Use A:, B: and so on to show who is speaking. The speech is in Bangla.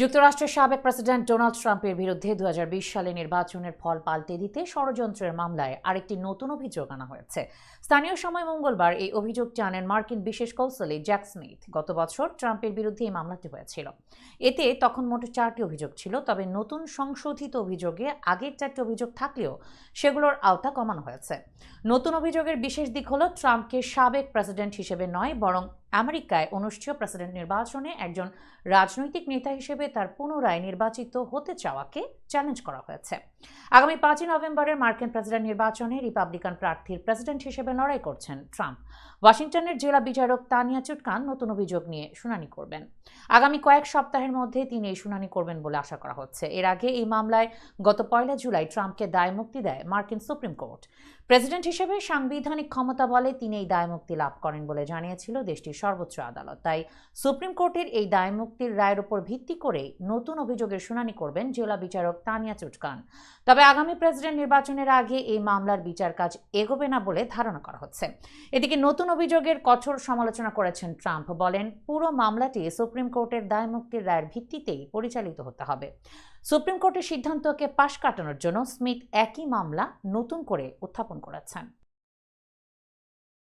A: যুক্তরাষ্ট্রের সাবেক প্রেসিডেন্ট ডোনাল্ড ট্রাম্পের বিরুদ্ধে দু সালে নির্বাচনের ফল পাল্টে দিতে ষড়যন্ত্রের মামলায় আরেকটি নতুন অভিযোগ আনা হয়েছে। স্থানীয় সময় মঙ্গলবার এই অভিযোগ জানেন মার্কিন বিশেষ কৌশলী জ্যাক স্মিথ। গত বছর ট্রাম্পের বিরুদ্ধে এই মামলাটি হয়েছিল। এতে তখন মোট চারটি অভিযোগ ছিল, তবে নতুন সংশোধিত অভিযোগে আগের চারটি অভিযোগ থাকলেও সেগুলোর আওতা কমানো হয়েছে। নতুন অভিযোগের বিশেষ দিক হল, ট্রাম্পকে সাবেক প্রেসিডেন্ট হিসেবে নয়, বরং আমেরিকায় অনুষ্ঠেয় প্রেসিডেন্ট নির্বাচনে একজন রাজনৈতিক নেতা হিসেবে তার পুনরায় নির্বাচিত হতে চাওয়াকে চ্যালেঞ্জ করা হয়েছে। আগামী পাঁচই নভেম্বরের মার্কিন প্রেসিডেন্ট নির্বাচনে রিপাবলিকান প্রার্থীর প্রেসিডেন্ট হিসেবে লড়াই করছেন ট্রাম্প। ওয়াশিংটনের জেলা বিচারক তানিয়া চুটকান নতুন অভিযোগ নিয়ে শুনানি করবেন। আগামী কয়েক সপ্তাহের মধ্যে তিনি এই শুনানি করবেন বলে আশা করা হচ্ছে। এর আগে এই মামলায় গত পয়লা জুলাই ট্রাম্পকে দায় মুক্তি দেয় মার্কিন সুপ্রিম কোর্ট। প্রেসিডেন্ট হিসেবে সাংবিধানিক ক্ষমতা বলে তিনি এই দায় মুক্তি লাভ করেন বলে জানিয়েছিল দেশটির সর্বোচ্চ আদালত। তাই সুপ্রিম কোর্টের এই দায় মুক্তির রায়ের উপর ভিত্তি করে নতুন অভিযোগের শুনানি করবেন জেলা বিচারক তানিয়া চুটকান। তবে আগামী প্রেসিডেন্ট নির্বাচনের আগে এই মামলার বিচার কাজ এগোবে না বলে ধারণা করা হচ্ছে। এদিকে নতুন অভিযোগের কঠোর সমালোচনা করেছেন ট্রাম্প। বলেন, পুরো মামলাটি সুপ্রিম কোর্টের দায় মুক্তির রায়ের ভিত্তিতেই পরিচালিত হতে হবে। সুপ্রিম কোর্টের সিদ্ধান্তকে পাশ কাটানোর জন্য স্মিথ একই মামলা নতুন করে উত্থাপন করেছেন।